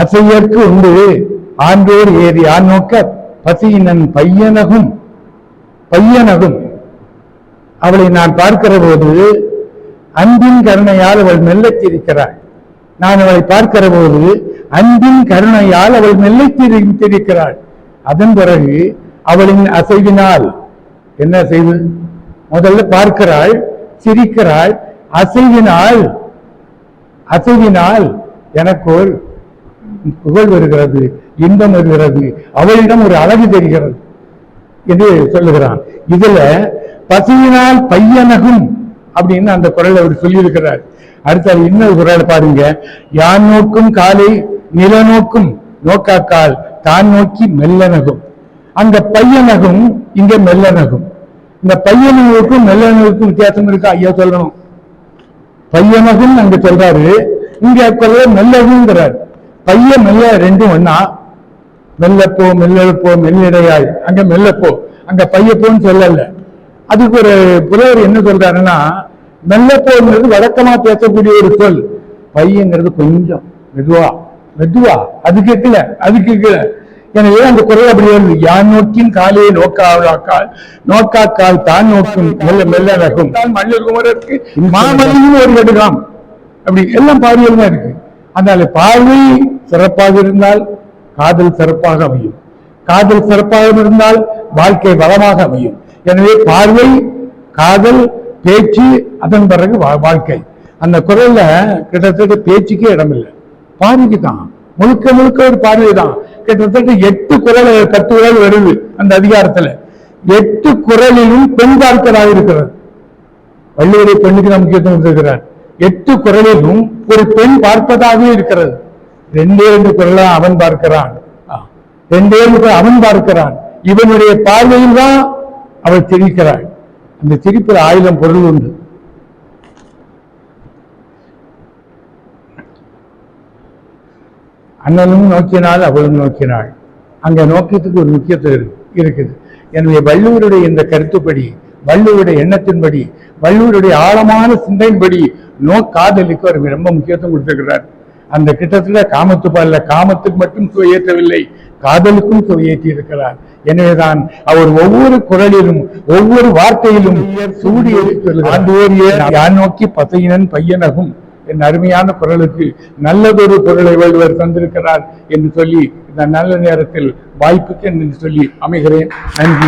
அசையற்கு உண்டு. ஆண்டோர் ஏறி ஆண் நோக்க பசியினன் பையனகும் பையனகும். அவளை நான் பார்க்கிற போது அன்பின் கருணையால் அவள் மெல்லத்திருக்கிறாள். நான் அவளை பார்க்கிற போது அன்பின் கருணையால் அவள் மெல்லத்திருக்கிறாள். சிரிக்கிறாள் அதன் பிறகு அவளின் அசைவினால் என்ன செய்து முதல்ல பார்க்கிறாள் சிரிக்கிறாள் அசைவினால் அசைவினால் எனக்கு ஒரு புகழ் வருகிறது இன்பம் வருகிறது. அவளிடம் ஒரு அழகு தெரிகிறது. என்று சொல்லுகிறான். இதுல பசியினால் பையனகும் அப்படின்னு அந்த குரல் அவர் சொல்லியிருக்கிறார். அடுத்த இன்னொரு குரல் பாருங்க. யான் நோக்கும் காலை நில நோக்கும் நோக்காக்கால் தான் நோக்கி மெல்லனகும். அங்க பையனகும் இங்க மெல்லனகும். இந்த பையனுக்கும் மெல்லனகுக்கும் வித்தியாசம் இருக்கா? ஐயா சொல்லணும். பையனகும் அங்க சொல்றாரு. இங்க கொள்ள மெல்லகுங்கிறார் பையன் மெல்ல ரெண்டும் ஒண்ணா மெல்லப்போ மெல்லப்போ மெல்லிடையாய். அங்க மெல்லப்போ அங்க பையப்போன்னு சொல்லல. அதுக்கு ஒரு புலவர் என்ன சொல்றாருன்னா மெல்லப்போங்கிறது வழக்கமா பேசக்கூடிய ஒரு சொல். பையங்கிறது கொஞ்சம் மெதுவா மெதுவா. அது கேட்கல அது கேட்கல. எனவே அந்த குரல் அப்படி வருது. யான் நோக்கின் காலையை நோக்காக்கால் நோக்காக்கால் தான் நோக்கும் மெல்ல மெல்ல நகும் குமரருக்கு மாமல்லியும் ஒரு கடுகாம் அப்படி எல்லாம் பார்வையில் தான் இருக்கு. அதனால பார்வை சிறப்பாக இருந்தால் காதல் சிறப்பாக அமையும். காதல் சிறப்பாக இருந்தால் வாழ்க்கை வளமாக அமையும். எனவே பார்வை காதல் பேச்சு அதன் பிறகு வா- வாழ்க்கை. அந்த குரல்ல கிட்டத்தட்ட பேச்சுக்கே இடமில்லை. பார்வைக்கு தான். முழுக்க முழுக்க ஒரு பார்வை தான். கிட்டத்தட்ட எட்டு குரல் பத்து குரல் வருது அந்த அதிகாரத்துல. எட்டு குரலிலும் பெண் பார்க்கலாக இருக்கிறது வள்ளுவரை பெண்ணுக்கு நான் முக்கியத்துவம் கொடுத்திருக்கிறார். எட்டு குரலிலும் ஒரு பெண் பார்ப்பதாகவே இருக்கிறது. ரெண்டே ரெண்டு குரலா அவன் பார்க்கிறான். ரெண்டே ரெண்டு அவன் பார்க்கிறான். இவனுடைய பார்வையில் தான் அவள் சிரிக்கிறாள். அந்த சிரிப்பில் ஆயிரம் பொருள் உண்டு. அண்ணனும் நோக்கினாள் அவளும் நோக்கினாள். அங்க நோக்கத்துக்கு ஒரு முக்கியத்துவம் இருக்கு- இருக்குது. எனவே வள்ளுவருடைய இந்த கருத்துப்படி வள்ளுவருடைய எண்ணத்தின்படி வள்ளுவருடைய ஆழமான சிந்தையின்படி நோ காதலுக்கு அவர் ரொம்ப முக்கியத்துவம் கொடுத்திருக்கிறார். அந்த கிட்டத்துல காமத்து பால்ல காமத்துக்கு மட்டும் சுவையேற்றவில்லை காதலுக்கும் சுவையேற்றி இருக்கிறார் எனவேதான் அவர் ஒவ்வொரு குரலிலும் ஒவ்வொரு வார்த்தையிலும் சூடி யான் நோக்கி பசையினன் பையனகும் என் அருமையான குரலுக்கு நல்லதொரு குரலை வள்ளுவர் தந்திருக்கிறார் என்று சொல்லி இந்த நல்ல நேரத்தில் வாய்ப்புக்கு என்று சொல்லி அமைகிறேன். நன்றி.